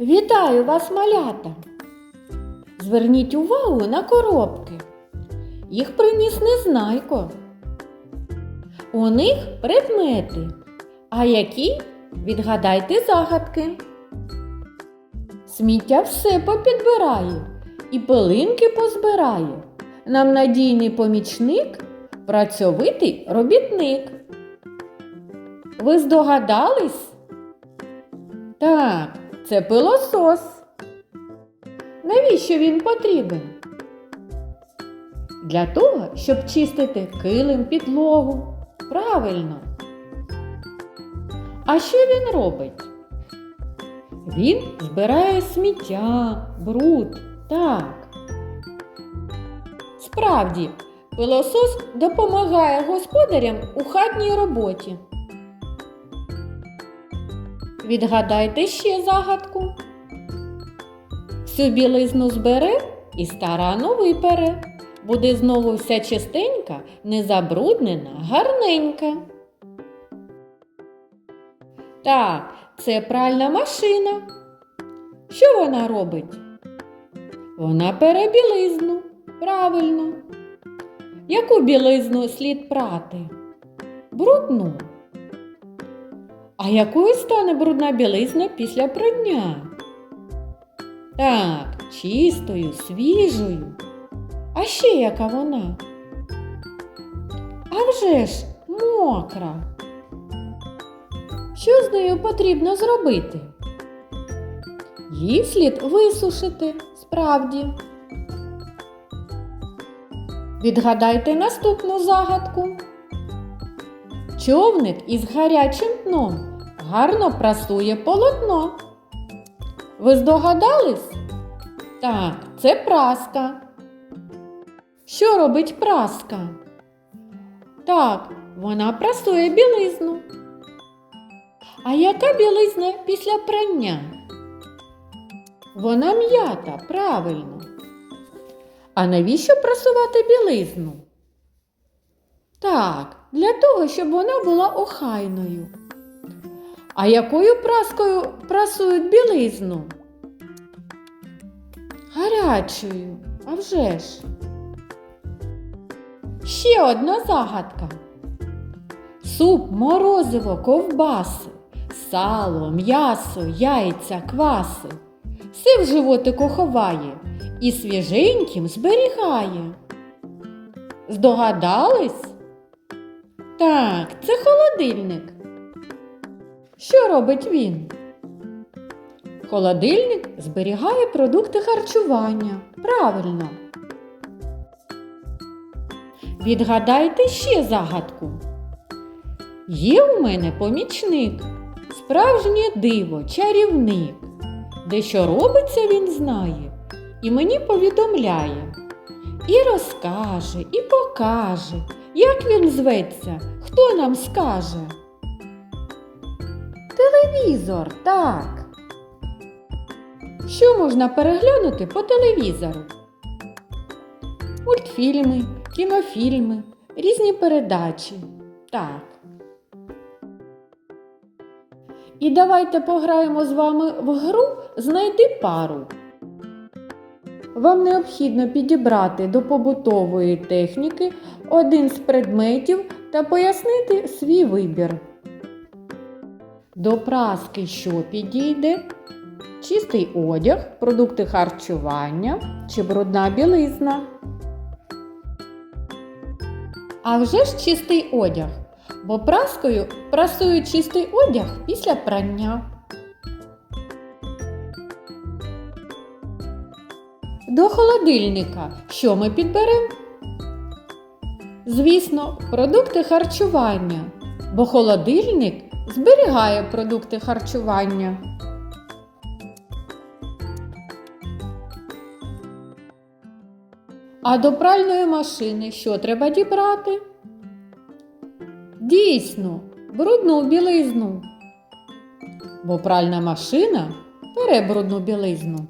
Вітаю вас, малята! Зверніть увагу на коробки. Їх приніс Незнайко. У них предмети. А які? Відгадайте загадки. Сміття все попідбирає і пилинки позбирає. Нам надійний помічник, працьовитий робітник. Ви здогадались? Так, це пилосос. Навіщо він потрібен? Для того, щоб чистити килим підлогу. Правильно. А що він робить? Він збирає сміття, бруд. Так. Справді, пилосос допомагає господарям у хатній роботі. Відгадайте ще загадку. Всю білизну збере і старано випере. Буде знову вся чистенька, незабруднена, гарненька. Так, це пральна машина. Що вона робить? Вона пере білизну. Правильно. Яку білизну слід прати? Брудну. А якою стане брудна білизна після прання? Так, чистою, свіжою. А ще яка вона? А вже ж мокра. Що з нею потрібно зробити? Її слід висушити справді. Відгадайте наступну загадку. Човник із гарячим дном гарно прасує полотно. Ви здогадались? Так, це праска. Що робить праска? Так, вона прасує білизну. А яка білизна після прання? Вона м'ята, правильно. А навіщо прасувати білизну? Так, для того, щоб вона була охайною. А якою праскою прасують білизну? Гарячою, а вже ж. Ще одна загадка. Суп, морозиво, ковбаси, сало, м'ясо, яйця, кваси. Все в животику ховає і свіженьким зберігає. Здогадались? Так, це холодильник. Що робить він? Холодильник зберігає продукти харчування. Правильно. Відгадайте ще загадку. Є у мене помічник, справжнє диво, чарівник. Де що робиться, він знає, і мені повідомляє. І розкаже, і покаже, як він зветься, хто нам скаже. Телевізор, так. Що можна переглянути по телевізору? Мультфільми, кінофільми, різні передачі. Так. І давайте пограємо з вами в гру Знайди пару. Вам необхідно підібрати до побутової техніки один з предметів та пояснити свій вибір. До праски що підійде? Чистий одяг, продукти харчування чи брудна білизна. А вже ж чистий одяг, бо праскою прасують чистий одяг після прання. До холодильника що ми підберемо? Звісно, продукти харчування, бо холодильник зберігає продукти харчування. А до пральної машини що треба дібрати? Дійсно, брудну білизну. Бо пральна машина бере брудну білизну.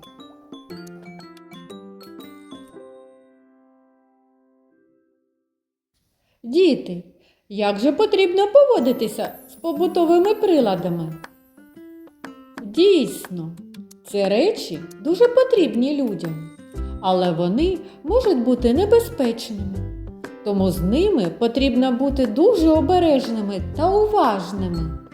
Діти, як же потрібно поводитися з побутовими приладами? Дійсно, Це речі дуже потрібні людям, але вони можуть бути небезпечними. Тому з ними потрібно бути дуже обережними та уважними.